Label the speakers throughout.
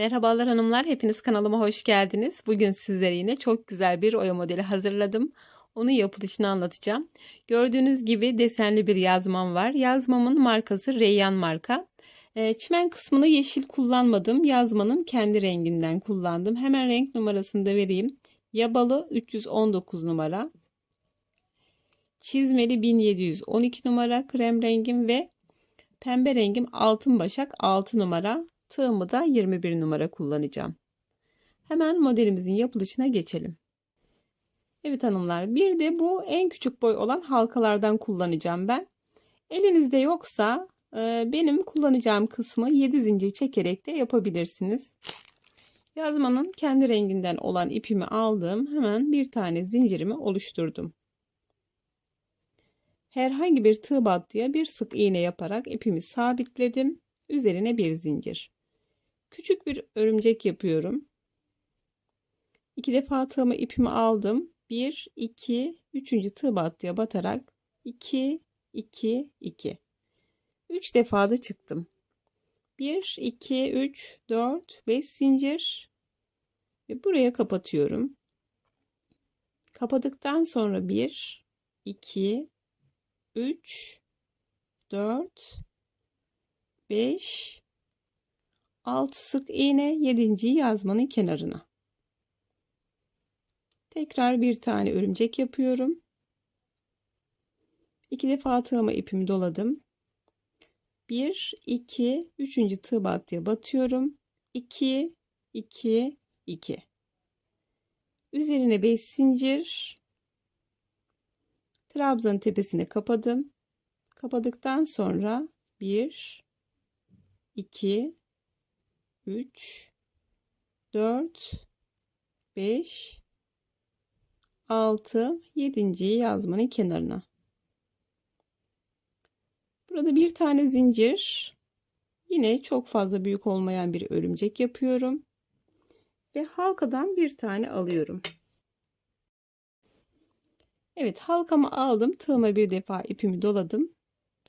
Speaker 1: Merhabalar hanımlar, hepiniz kanalıma hoş geldiniz. Bugün sizlere yine çok güzel bir oya modeli hazırladım. Onun yapılışını anlatacağım. Gördüğünüz gibi desenli bir yazmam var. Yazmamın markası Reyyan marka. Ee, çimen kısmını yeşil kullanmadım. Yazmanın kendi renginden kullandım. Hemen renk numarasını da vereyim. Yabalı 319 numara. Çizmeli 1712 numara krem rengim ve pembe rengim altın başak 6 numara. Tığımı da 21 numara kullanacağım. Hemen modelimizin yapılışına geçelim. Evet hanımlar bir de bu en küçük boy olan halkalardan kullanacağım ben. Elinizde yoksa e, benim kullanacağım kısmı 7 zincir çekerek de yapabilirsiniz. Yazmanın kendi renginden olan ipimi aldım. Hemen bir tane zincirimi oluşturdum. Herhangi bir tığ battıya bir sık iğne yaparak ipimi sabitledim. Üzerine bir zincir. Küçük bir örümcek yapıyorum. İki defa tığımı ipimi aldım. 1, 2, 3. tığ battıya batarak 2, 2, 2. 3 defa da çıktım. 1, 2, 3, 4, 5 zincir. Ve buraya kapatıyorum. Kapadıktan sonra 1, 2, 3, 4, 5, 6 sık iğne 7. yazmanın kenarına. Tekrar bir tane örümcek yapıyorum. İki defa tığıma ipimi doladım. 1 2 3. tığ battıya batıyorum. 2 2 2. Üzerine 5 zincir. Trabzanın tepesine kapadım. Kapadıktan sonra 1 2 3 4 5 6 7. yazmanın kenarına. Burada bir tane zincir. Yine çok fazla büyük olmayan bir örümcek yapıyorum. Ve halkadan bir tane alıyorum. Evet halkamı aldım. Tığıma bir defa ipimi doladım.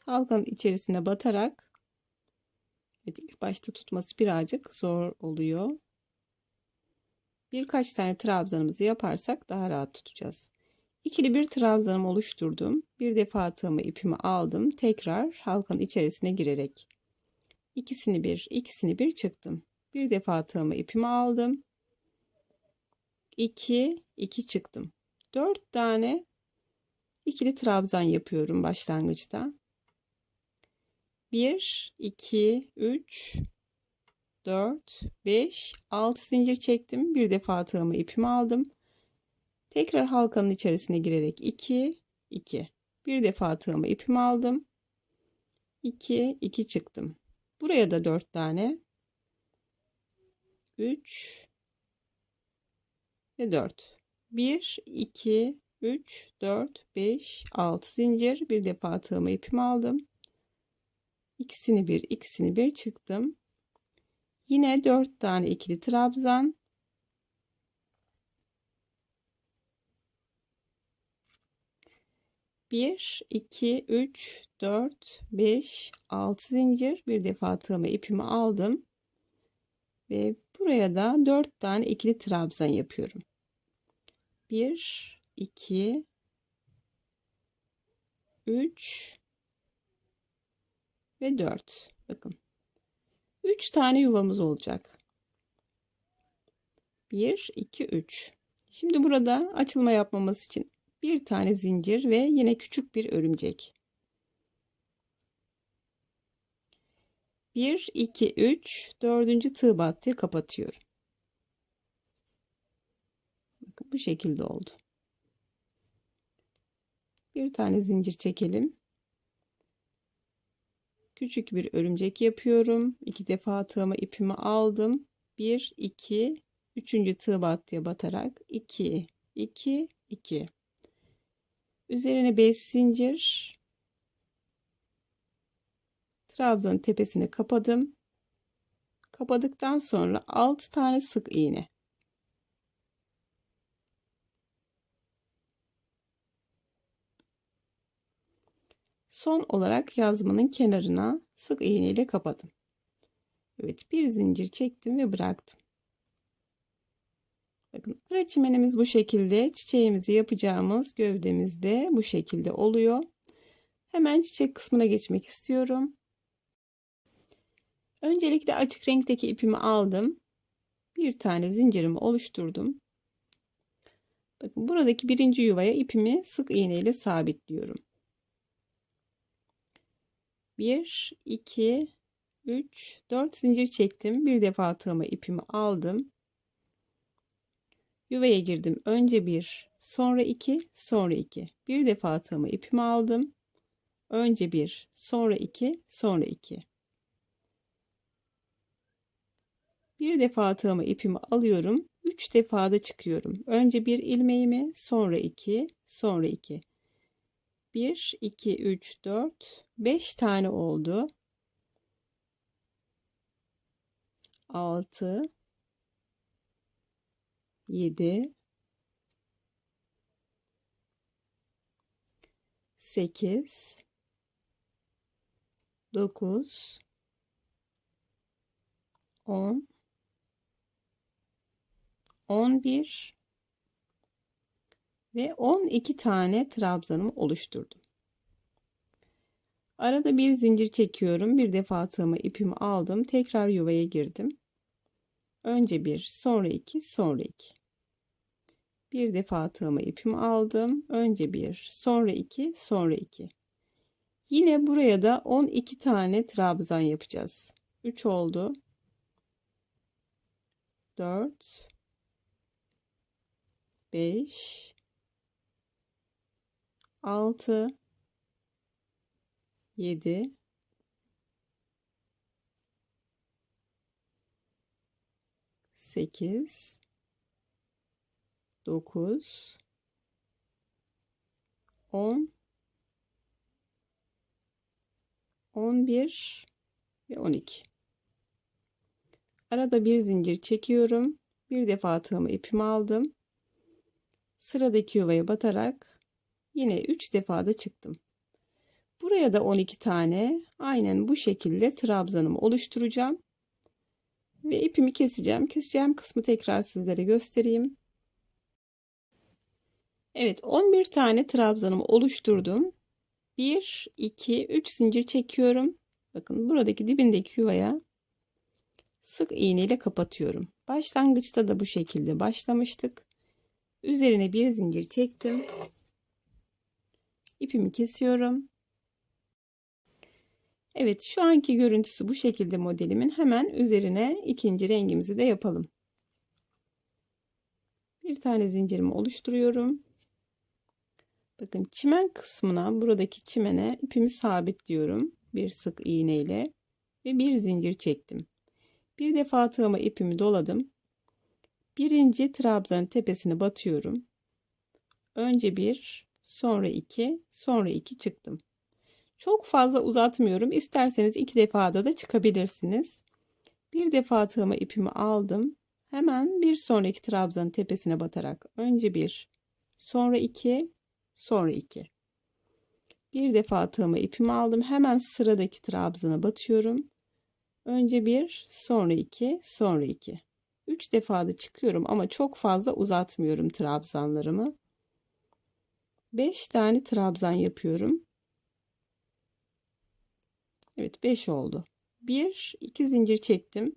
Speaker 1: Halkanın içerisine batarak Evet ilk başta tutması birazcık zor oluyor. Birkaç tane trabzanımızı yaparsak daha rahat tutacağız. İkili bir trabzanımı oluşturdum. Bir defa tığımı ipimi aldım. Tekrar halkanın içerisine girerek ikisini bir, ikisini bir çıktım. Bir defa tığımı ipimi aldım. 2 2 çıktım. 4 tane ikili trabzan yapıyorum başlangıçta. 1 2 3 4 5 6 zincir çektim. Bir defa tığımı ipimi aldım. Tekrar halkanın içerisine girerek 2 2 bir defa tığımı ipimi aldım. 2 2 çıktım. Buraya da 4 tane 3 ve 4 1 2 3 4 5 6 zincir bir defa tığımı ipimi aldım ikisini bir ikisini bir çıktım. Yine dört tane ikili trabzan. Bir iki üç dört beş altı zincir. Bir defa tığımı ipimi aldım. Ve buraya da dört tane ikili trabzan yapıyorum. Bir iki üç ve 4. Bakın. 3 tane yuvamız olacak. 1, 2, 3. Şimdi burada açılma yapmamız için bir tane zincir ve yine küçük bir örümcek. 1, 2, 3, 4. tığ battığı kapatıyorum. Bakın bu şekilde oldu. Bir tane zincir çekelim. Küçük bir örümcek yapıyorum. İki defa tığıma ipimi aldım. 1 2 3. tığ battıya batarak 2 2 2 Üzerine 5 zincir trabzanın tepesine kapadım. Kapadıktan sonra 6 tane sık iğne. Son olarak yazmanın kenarına sık iğne ile kapadım. Evet bir zincir çektim ve bıraktım. Bakın ara çimenimiz bu şekilde. Çiçeğimizi yapacağımız gövdemizde bu şekilde oluyor. Hemen çiçek kısmına geçmek istiyorum. Öncelikle açık renkteki ipimi aldım. Bir tane zincirimi oluşturdum. Bakın buradaki birinci yuvaya ipimi sık iğne ile sabitliyorum. 1, 2, 3, 4 zincir çektim. Bir defa tığıma ipimi aldım. Yuvaya girdim. Önce 1, sonra 2, sonra 2. Bir defa tığıma ipimi aldım. Önce 1, sonra 2, sonra 2. Bir defa tığıma ipimi alıyorum. 3 defa da çıkıyorum. Önce bir ilmeğimi, sonra 2, sonra 2. 1, 2, 3, 4, 5 tane oldu. 6, 7, 8, 9, 10, 11 ve 12 tane trabzanımı oluşturdum. Arada bir zincir çekiyorum. Bir defa tığımı ipimi aldım. Tekrar yuvaya girdim. Önce bir, sonra iki, sonra iki. Bir defa tığımı ipimi aldım. Önce bir, sonra iki, sonra iki. Yine buraya da 12 tane trabzan yapacağız. 3 oldu. 4 5 6 7 8 9 10 11 ve 12 arada bir zincir çekiyorum. Bir defa tığımı ipimi aldım. Sıradaki yuvaya batarak yine 3 defa da çıktım. Buraya da 12 tane aynen bu şekilde trabzanımı oluşturacağım. Ve ipimi keseceğim. Keseceğim kısmı tekrar sizlere göstereyim. Evet 11 tane trabzanımı oluşturdum. 1, 2, 3 zincir çekiyorum. Bakın buradaki dibindeki yuvaya sık iğne ile kapatıyorum. Başlangıçta da bu şekilde başlamıştık. Üzerine bir zincir çektim. İpimi kesiyorum. Evet şu anki görüntüsü bu şekilde modelimin hemen üzerine ikinci rengimizi de yapalım. Bir tane zincirimi oluşturuyorum. Bakın çimen kısmına buradaki çimene ipimi sabitliyorum. Bir sık iğne ile ve bir zincir çektim. Bir defa tığıma ipimi doladım. Birinci trabzanın tepesine batıyorum. Önce bir, sonra iki, sonra iki çıktım. Çok fazla uzatmıyorum. İsterseniz iki defada da çıkabilirsiniz. Bir defa tığıma ipimi aldım. Hemen bir sonraki trabzanın tepesine batarak önce bir, sonra iki, sonra iki. Bir defa tığıma ipimi aldım. Hemen sıradaki trabzana batıyorum. Önce bir, sonra iki, sonra iki. 3 defa da çıkıyorum ama çok fazla uzatmıyorum trabzanlarımı. 5 tane trabzan yapıyorum. Evet 5 oldu. 1 2 zincir çektim.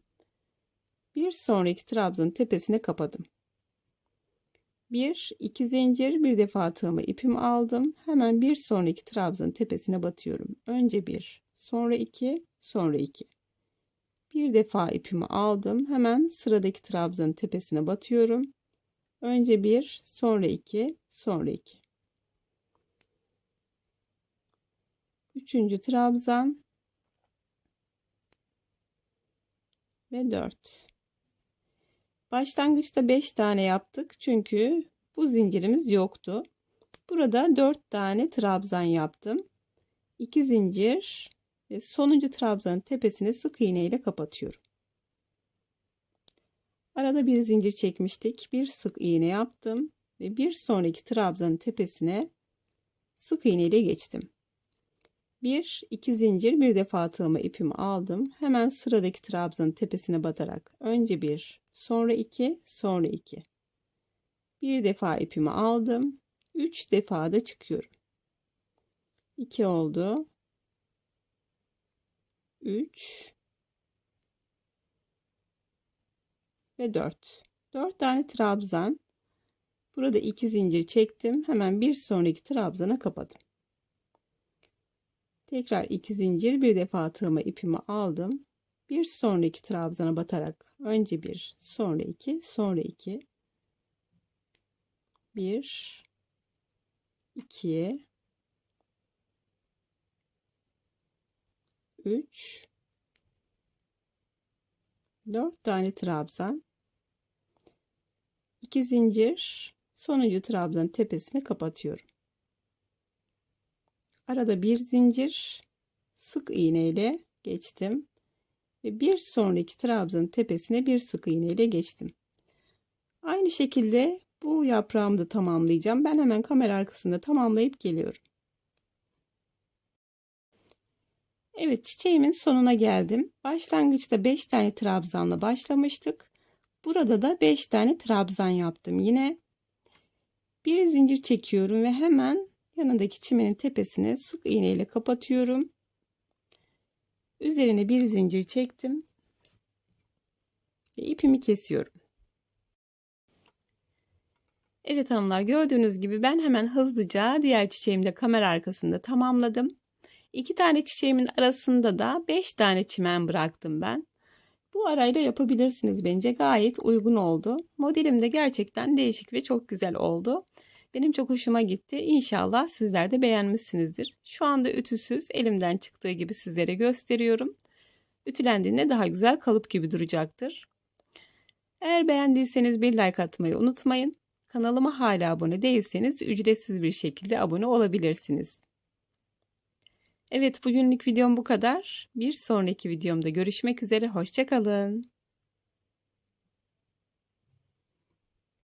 Speaker 1: Bir sonraki trabzanın tepesine kapadım. 1 2 zincir bir defa tığımı ipimi aldım. Hemen bir sonraki trabzanın tepesine batıyorum. Önce 1, sonra 2, sonra 2. Bir defa ipimi aldım. Hemen sıradaki trabzanın tepesine batıyorum. Önce bir, sonra iki, sonra iki. Üçüncü trabzan ve dört. Başlangıçta beş tane yaptık çünkü bu zincirimiz yoktu. Burada dört tane trabzan yaptım. 2 zincir ve sonuncu trabzanın tepesine sık iğne ile kapatıyorum. Arada bir zincir çekmiştik. Bir sık iğne yaptım ve bir sonraki trabzanın tepesine sık iğne ile geçtim. 1 2 zincir bir defa tığıma ipimi aldım. Hemen sıradaki trabzanın tepesine batarak önce 1, sonra 2, sonra 2. Bir defa ipimi aldım. 3 defa da çıkıyorum. 2 oldu. 3 ve 4. 4 tane trabzan. Burada 2 zincir çektim. Hemen bir sonraki trabzana kapadım. Tekrar 2 zincir bir defa tığıma ipimi aldım. Bir sonraki trabzana batarak önce 1, sonra 2, sonra 2. 1 2 3 4 tane trabzan 2 zincir sonuncu trabzanın tepesine kapatıyorum. Arada bir zincir sık iğne ile geçtim ve bir sonraki trabzanın tepesine bir sık iğne ile geçtim. Aynı şekilde bu yaprağımı da tamamlayacağım. Ben hemen kamera arkasında tamamlayıp geliyorum. Evet çiçeğimin sonuna geldim. Başlangıçta 5 tane trabzanla başlamıştık. Burada da 5 tane trabzan yaptım. Yine bir zincir çekiyorum ve hemen yanındaki çimenin tepesine sık iğne ile kapatıyorum. Üzerine bir zincir çektim. Ve ipimi kesiyorum. Evet hanımlar gördüğünüz gibi ben hemen hızlıca diğer çiçeğimi de kamera arkasında tamamladım. İki tane çiçeğimin arasında da beş tane çimen bıraktım ben. Bu arayla yapabilirsiniz bence gayet uygun oldu. Modelim de gerçekten değişik ve çok güzel oldu. Benim çok hoşuma gitti. İnşallah sizler de beğenmişsinizdir. Şu anda ütüsüz elimden çıktığı gibi sizlere gösteriyorum. Ütülendiğinde daha güzel kalıp gibi duracaktır. Eğer beğendiyseniz bir like atmayı unutmayın. Kanalıma hala abone değilseniz ücretsiz bir şekilde abone olabilirsiniz. Evet bugünlük videom bu kadar. Bir sonraki videomda görüşmek üzere. Hoşçakalın.